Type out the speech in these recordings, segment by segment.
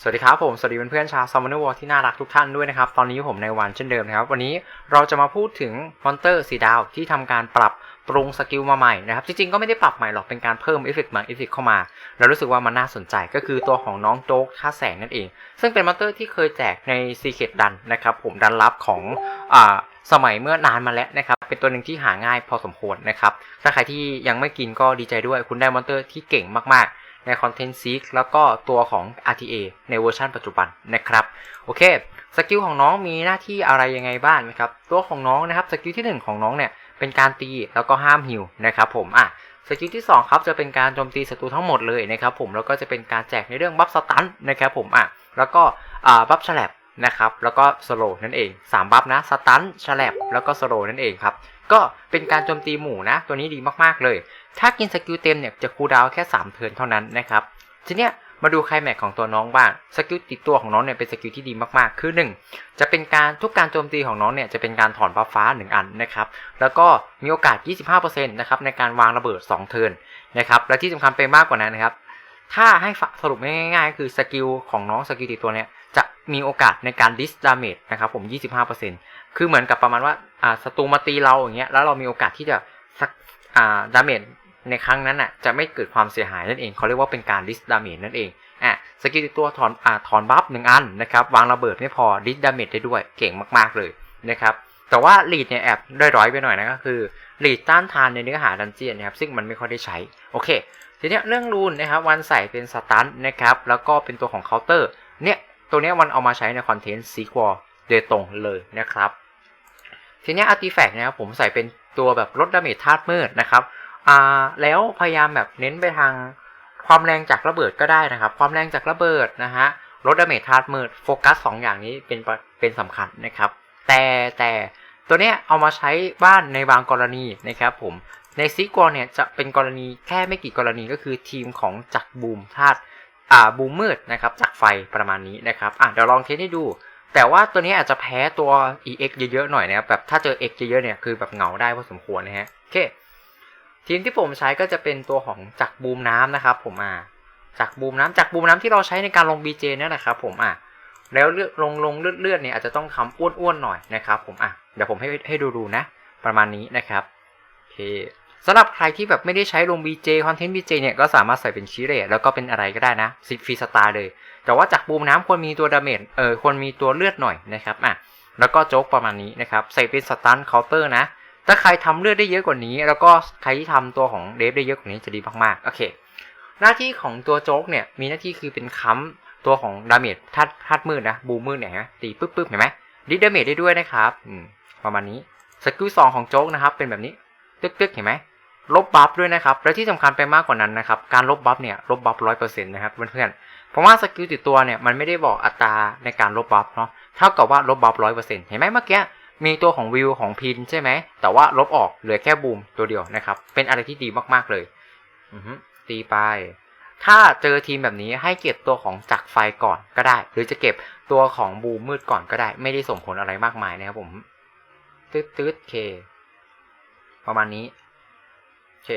สวัสดีครับผมสวัสดีเพื่อนๆชาวซัมมอนวอที่น่ารักทุกท่านด้วยนะครับ ตอนนี้ผมในวันเช่นเดิมนะครับ วันนี้เราจะมาพูดถึงมอนเตอร์สีดาวที่ทำการปรับปรุงสกิลมาใหม่นะครับ จริงๆก็ไม่ได้ปรับใหม่หรอกเป็นการเพิ่มเอฟเฟกต์บางเอฟเฟกต์เข้ามาแล้วรู้สึกว่ามันน่าสนใจก็คือตัวของน้องโจ๊กท่าแสงนั่นเอง ซึ่งเป็นมอนเตอร์ที่เคยแจกในซีเคดดันนะครับผมดันลับของอ่าสมัยเมื่อนานมาแล้วนะครับ เป็นตัวหนึ่งที่หาง่ายพอสมควรนะครับถ้าใครที่ยังไม่กินก็ดีใจด้วยคุณได้มอนเตอร์ที่เก่งมากๆ ในคอนเทนต์ซีกแล้วก็ตัวของ RTA ในเวอร์ชันปัจจุบันนะครับ โอเค สกิลของน้องมีหน้าที่อะไรยังไงบ้างนะครับ ตัวของน้องนะครับ สกิลที่ 1 ของน้องเนี่ยเป็นการตีแล้วก็ห้ามฮิวนะครับผมอะสกิลที่ 2 ครับจะเป็นการโจมตีศัตรูทั้งหมดเลยนะครับผมแล้วก็จะเป็นการแจกในเรื่องบัฟสตันนะครับผมอะแล้วก็อ่าบัฟฉลับ นะครับ แล้วก็สโลนั่นเอง 3 บัฟนะสตันฉลับแล้วก็สโลนั่นเองครับ ก็เป็นการโจมตีหมู่นะ ตัวนี้ดีมากๆเลย ถ้ากินสกิลเต็มเนี่ยจะคูลดาวแค่ 3 เทิร์นเท่านั้นนะครับ ทีเนี้ยมาดูไคลแม็กของตัวน้องบ้าง สกิลติดตัวของน้องเนี่ยเป็นสกิลที่ดีมากๆ คือ 1 จะเป็นการทุกการโจมตีของน้องเนี่ยจะเป็นการถอนฟ้าฟ้า 1 อันนะครับ แล้วก็มีโอกาส 25%นะครับในการวางระเบิด 2 เทิร์นนะครับ และที่สำคัญไปมากกว่านั้นนะครับ ถ้าให้สรุปง่ายๆ คือสกิลของน้องสกิลติดตัวเนี่ย มีโอกาสในการดิสดาเมจนะครับผม 25%คือเหมือนกับประมาณว่าอ่าศัตรูมาตีเราอย่างเงี้ยแล้วเรามีโอกาสที่จะสักอ่าดาเมจในครั้งนั้นน่ะจะไม่เกิดความเสียหายนั่นเองเขาเรียกว่าเป็นการดิสดาเมจนั่นเองอะสกิลตัวถอนอ่าถอนบัฟหนึ่งอันนะครับวางระเบิดไม่พอดิสดาเมจได้ด้วยเก่งมากๆเลยนะครับแต่ว่าลีดเนี่ยแอบด้อยร้อยไปหน่อยนะก็คือลีดต้านทานในเนื้อหาดันเจียนนะครับซึ่งมันไม่ค่อยได้ใช้โอเคทีเนี้ยเรื่องรูนนะครับวันใส่เป็นสตันนะครับแล้วก็เป็นตัวของเคาน์เตอร์เนี่ย ตัวนี้ยวันเอามาใช้ในคอนเทนต์ซีควโดยตรงเลยนะครับ ทีนี้ยอาร์ติแฟกต์นะครับผมใส่เป็นตัวแบบลดดาเมจธาตุมืดนะครับอ่าแล้วพยายามแบบเน้นไปทางความแรงจากระเบิดก็ได้นะครับ ความแรงจากระเบิดนะฮะลดดาเมจธาตุมืดโฟกัสสองอย่างนี้เป็นเป็นสำคัญนะครับ แต่แต่ตัวเนี้ยเอามาใช้บ้านในบางกรณีนะครับผมในซีกวเนี่ยจะเป็นกรณีแค่ไม่กี่กรณีก็คือทีมของจักรบูมธาตุ อ่าบูมมืดนะครับจากไฟประมาณนี้นะครับอะเดี๋ยวลองเทสให้ดู แต่ว่าตัวนี้อาจจะแพ้ตัว EX เยอะๆหน่อยนะครับแบบถ้าเจอ X เยอะๆเนี่ยคือแบบเหงาได้พอสมควรนะฮะโอเคทีมที่ผมใช้ก็จะเป็นตัวของจักบูมน้ำนะครับ ผมอ่าจักบูมน้ำจักบูมน้ำที่เราใช้ในการลง BJ เนี่ยนะครับ ผมอะแล้วเลือดลงลงเลือดเลือดเนี่ยอาจจะต้องทำอ้วนๆหน่อยนะครับ ผมอะเดี๋ยวผมให้ให้ดูดูนะ ประมาณนี้นะครับโอเค สำหรับใครที่แบบไม่ได้ใช้ลง BJ คอนเทนต์ BJ เนี่ยก็สามารถใส่เป็นชีเรตแล้วก็เป็นอะไรก็ได้นะซิฟรีสตาร์เลย แต่ว่าจากบูมน้ำควรมีตัวดาเมจเออควรมีตัวเลือดหน่อยนะครับอะแล้วก็โจ๊กประมาณนี้นะครับใส่เป็นสตันเคาน์เตอร์นะ ถ้าใครทำเลือดได้เยอะกว่านี้ แล้วก็ใครที่ทำตัวของเดฟได้เยอะกว่านี้จะดีมากๆโอเค หน้าที่ของตัวโจ๊กเนี่ยมีหน้าที่คือเป็นค้ำตัวของดาเมจธาตุธาตุมืดนะบูมมืดเนี่ยฮะตีปึ๊บปึ๊บเห็นไหมดิดดาเมจได้ด้วยนะครับอืมประมาณนี้สกิลสองของโจ๊กนะครับเป็นแบบนี้ตึ๊กตึ๊กเห็นไหม ลบบัฟด้วยนะครับ และที่สำคัญไปมากกว่านั้นนะครับ การลบบัฟเนี่ย ลบบัฟร้อยเปอร์เซ็นต์นะครับเพื่อนๆ เพราะว่าสกิลติดตัวเนี่ยมันไม่ได้บอกอัตราในการลบบัฟเนาะ เท่ากับว่าลบบัฟร้อยเปอร์เซ็นต์เห็นไหมเมื่อกี้มีตัวของวิวของพินใช่ไหม แต่ว่าลบออกเหลือแค่บูมตัวเดียวนะครับ เป็นอะไรที่ดีมากๆเลยอตีไป ถ้าเจอทีมแบบนี้ให้เก็บตัวของจักรไฟก่อนก็ได้ หรือจะเก็บตัวของบูมมืดก่อนก็ได้ ไม่ได้ส่งผลอะไรมากมายนะครับผมตืดตืดเค ประมาณนี้ โอเค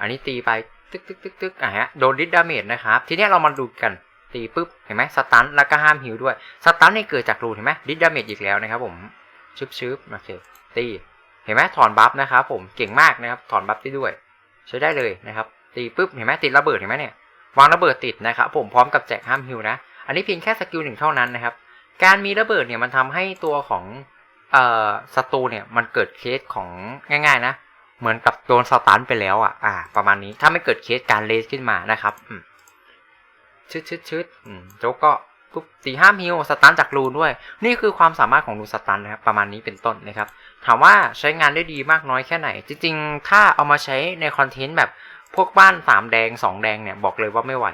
อันนี้ตีไปตึกตึกตึกตึกอะฮะโดนดิสดาเมจนะครับ ทีนี้เรามาดูกันตีปุ๊บเห็นไหมสตันแล้วก็ห้ามฮิวด้วยสตันนี่เกิดจากรูเห็นไหมดิสดาเมจอีกแล้วนะครับผมชึบชึบโอเคตีเห็นไหมถอนบัฟนะครับผมเก่งมากนะครับถอนบัฟได้ด้วย ใช้ได้เลยนะครับ ตีปุ๊บเห็นไหมติดระเบิดเห็นไหมเนี่ยวางระเบิดติดนะครับผมพร้อมกับแจกห้ามฮิวนะ อันนี้เพียงแค่สกิลหนึ่งเท่านั้นนะครับ การมีระเบิดเนี่ยมันทำให้ตัวของเอ่อศัตรูเนี่ยมันเกิดเคสของง่าย ๆ นะ เหมือนกับโดนสตันไปแล้วอะ อ่า ประมาณนี้ ถ้าไม่เกิดเคสการเลสขึ้นมานะครับ อืมชึดชึดชึดโจ๊กก็ปุ๊บตีห้ามฮิวสตันจากรูนด้วย นี่คือความสามารถของรูนสตันนะครับ ประมาณนี้เป็นต้นนะครับ ถามว่าใช้งานได้ดีมากน้อยแค่ไหน จริงๆ ถ้าเอามาใช้ในคอนเทนต์แบบพวกบ้านสามแดงสองแดงเนี่ย บอกเลยว่าไม่ไหว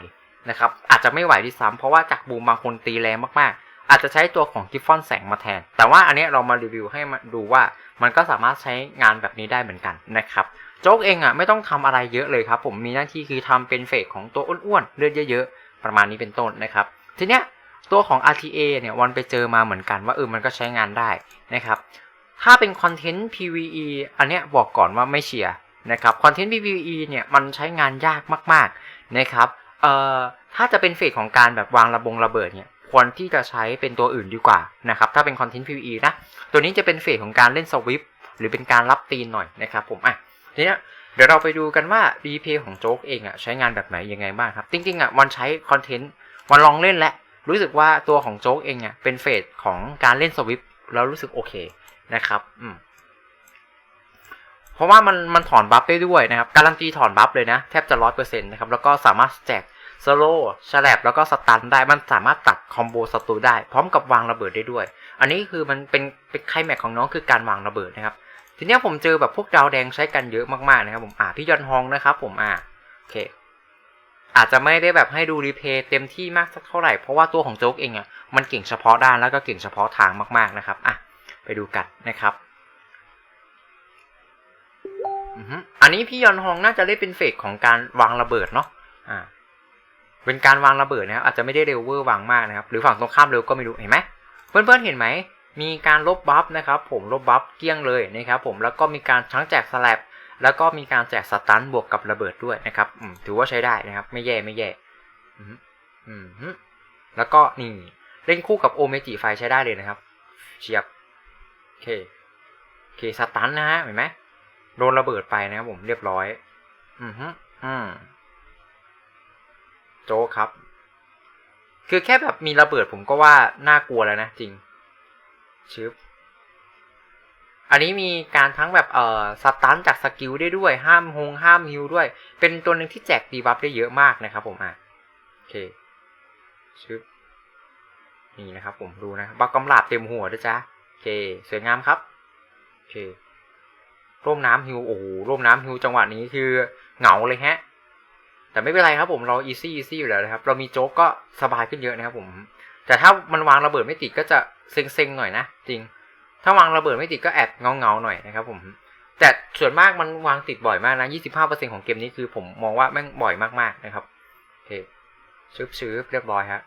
นะครับ อาจจะไม่ไหวที่ซ้ำเพราะว่าจากบูมบางคนตีแรงมากๆ อาจจะใช้ตัวของกิฟฟอนแสงมาแทน แต่ว่าอันนี้เรามารีวิวให้มาดูว่ามันก็สามารถใช้งานแบบนี้ได้เหมือนกันนะครับโจ๊กเองอะไม่ต้องทำอะไรเยอะเลยครับ ผมมีหน้าที่คือทำเป็นเฟกของตัวอ้วนๆเลือดเยอะๆ ประมาณนี้เป็นต้นนะครับ ทีเนี้ยตัวของ RTA เนี่ยวันไปเจอมาเหมือนกันว่าเออมันก็ใช้งานได้นะครับ ถ้าเป็นคอนเทนต์ PVE อันเนี้ยบอกก่อนว่าไม่เชียร์นะครับคอนเทนต์ PVE เนี่ยมันใช้งานยากมากๆนะครับเอ่อถ้าจะเป็นเฟสของการแบบวางระบงระเบิดเนี่ย ควรที่จะใช้เป็นตัวอื่นดีกว่านะครับถ้าเป็นคอนเทนต์ PVE นะตัวนี้จะเป็นเฟสของการเล่นสวิปหรือเป็นการรับตีนหน่อยนะครับผมอะทีเนี้ยเดี๋ยวเราไปดูกันว่ารีเพย์ของโจ๊กเองอะใช้งานแบบไหนยังไงบ้างครับ จริงๆอะวันใช้คอนเทนต์วันลองเล่นและ รู้สึกว่าตัวของโจ๊กเองอะเป็นเฟสของการเล่นสวิปแล้วรู้สึกโอเคนะครับอืมเพราะว่ามันมันถอนบัฟได้ด้วยนะครับ การันตีถอนบัฟเลยนะ แทบจะร้อยเปอร์เซ็นต์นะครับ แล้วก็สามารถแจก สโลฉลบแล้วก็สตันได้ มันสามารถตัดคอมโบศัตรูได้ พร้อมกับวางระเบิดได้ด้วย อันนี้คือมันเป็นเป็นไคลแม็กของน้องคือการวางระเบิดนะครับ ทีนี้ผมเจอแบบพวกดาวแดงใช้กันเยอะมากๆนะครับผม อ่าพี่ยอนฮองนะครับผม อ่าโอเค อาจจะไม่ได้แบบให้ดูรีเพย์เต็มที่มากสักเท่าไหร่ เพราะว่าตัวของโจ๊กเองอะ มันเก่งเฉพาะด้านแล้วก็เก่งเฉพาะทางมากๆนะครับ อะ ไปดูกันนะครับอันนี้พี่ยอนฮองน่าจะได้เป็นเฟสของการวางระเบิดเนาะ อ่า เป็นการวางระเบิดนะครับอาจจะไม่ได้เร็วเวอร์วางมากนะครับหรือฝั่งตรงข้ามเร็วก็ไม่รู้เห็นไหมเพื่อนๆเห็นไหมมีการลบบัฟนะครับผมลบบัฟเกลี้ยงเลยนะครับผมแล้วก็มีการทั้งแจกสลับแล้วก็มีการแจกสตันบวกกับระเบิดด้วยนะครับถือว่าใช้ได้นะครับ ไม่แย่ไม่แย่แล้วก็นี่เล่นคู่กับโอเมจิไฟใช้ได้เลยนะครับเชียบโอเคโอเคสตันนะฮะเห็นไหมโดนระเบิดไปนะครับผมเรียบร้อย อือฮึอืม โจกครับ คือแค่แบบมีระเบิดผมก็ว่าน่ากลัวแล้วนะจริงชึบอันนี้มีการทั้งแบบเอ่อสตันจากสกิลได้ด้วย ห้ามฮงห้ามฮิวด้วย เป็นตัวหนึ่งที่แจกดีบัฟได้เยอะมากนะครับผมอะโอเคชึบนี่นะครับผมดูนะบัฟกำลาบเต็มหัวด้วยจ้าโอเคสวยงามครับโอเคร่มน้ำฮิวโอ้โหร่มน้ำฮิวจังหวะนี้คือเหงาเลยฮะ แต่ไม่เป็นไรครับผมเราอีซี่อีซี่อยู่แล้วนะครับ เรามีโจ๊กก็สบายขึ้นเยอะนะครับผม แต่ถ้ามันวางระเบิดไม่ติดก็จะเซ็งๆหน่อยนะ จริง ถ้าวางระเบิดไม่ติดก็แอบเงาๆหน่อยนะครับผมแต่ส่วนมากมันวางติดบ่อยมากนะ 25%ของเกมนี้คือผมมองว่าแม่งบ่อยมากๆนะครับโอเคชืบชืบเรียบร้อยครับ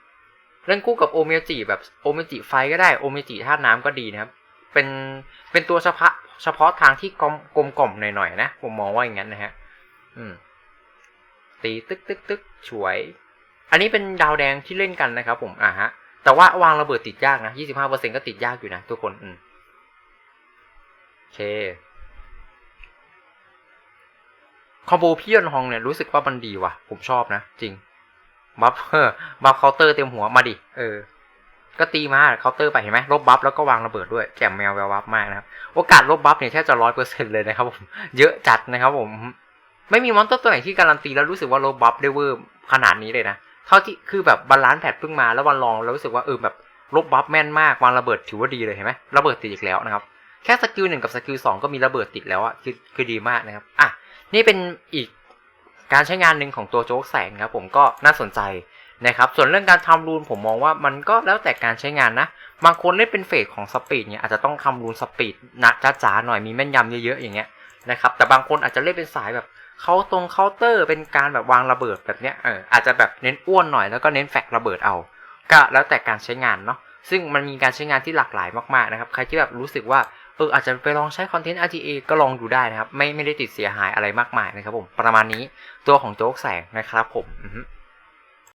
เล่นคู่กับโอเมจิแบบโอเมจิไฟก็ได้โอเมจิธาตุน้ำก็ดีนะครับ เป็นเป็นตัวเฉพาะเฉพาะทางที่กลมกลมกล่อมหน่อยๆนะ ผมมองว่าอย่างนั้นนะฮะ อืม ตีตึกตึกตึกฉวย อันนี้เป็นดาวแดงที่เล่นกันนะครับผมอ่าฮะ แต่ว่าวางระเบิดติดยากนะ25%ก็ติดยากอยู่นะทุกคนอืมโอเคคอมโบพี่ยอนฮองเนี่ยรู้สึกว่ามันดีว่ะ ผมชอบนะ จริง บัฟเออบัฟเคาน์เตอร์เต็มหัวมาดิ เออ ก็ตีมาเคาน์เตอร์ไปเห็นไหมลบบัฟแล้วก็วางระเบิดด้วยแจ่มแมวแวววับมากนะครับ โอกาสลบบัฟเนี่ยแทบจะร้อยเปอร์เซ็นเลยนะครับผม เยอะจัดนะครับผม ไม่มีมอนสเตอร์ตัวไหนที่การันตีแล้วรู้สึกว่าลบบัฟได้เวอร์ขนาดนี้เลยนะ เท่าที่คือแบบบาลานซ์แพทเพิ่งมาแล้ววันลองแล้วรู้สึกว่าเออแบบลบบัฟแม่นมากวางระเบิดถือว่าดีเลยเห็นไหมระเบิดติดอีกแล้วนะครับ แค่สกิลหนึ่งกับสกิลสองก็มีระเบิดติดแล้วอะคือคือดีมากนะครับอะนี่เป็นอีกการใช้งานหนึ่งของตัวโจ๊กแสงครับผมก็น่าสนใจนะครับส่วนเรื่องการทำรูนผมมองว่ามันก็แล้วแต่การใช้งานนะ บางคนเล่นเป็นเฟสของสปีดเนี่ยอาจจะต้องทำรูนสปีดหนักจ้าๆหน่อยมีแม่นยำเยอะๆอย่างเงี้ยนะครับแต่บางคนอาจจะเล่นเป็นสายแบบ เขาตรงเคาน์เตอร์เป็นการแบบวางระเบิดแบบเนี้ยเอออาจจะแบบเน้นอ้วนหน่อยแล้วก็เน้นแฟกระเบิดเอา ก็แล้วแต่การใช้งานเนาะซึ่งมันมีการใช้งานที่หลากหลายมากๆนะครับใครที่แบบรู้สึกว่าเอออาจจะไปลองใช้คอนเทนต์ RTA ก็ลองดูได้นะครับ ไม่ไม่ได้ติดเสียหายอะไรมากมายนะครับผมประมาณนี้ตัวของโจ๊กแสงนะครับผมอ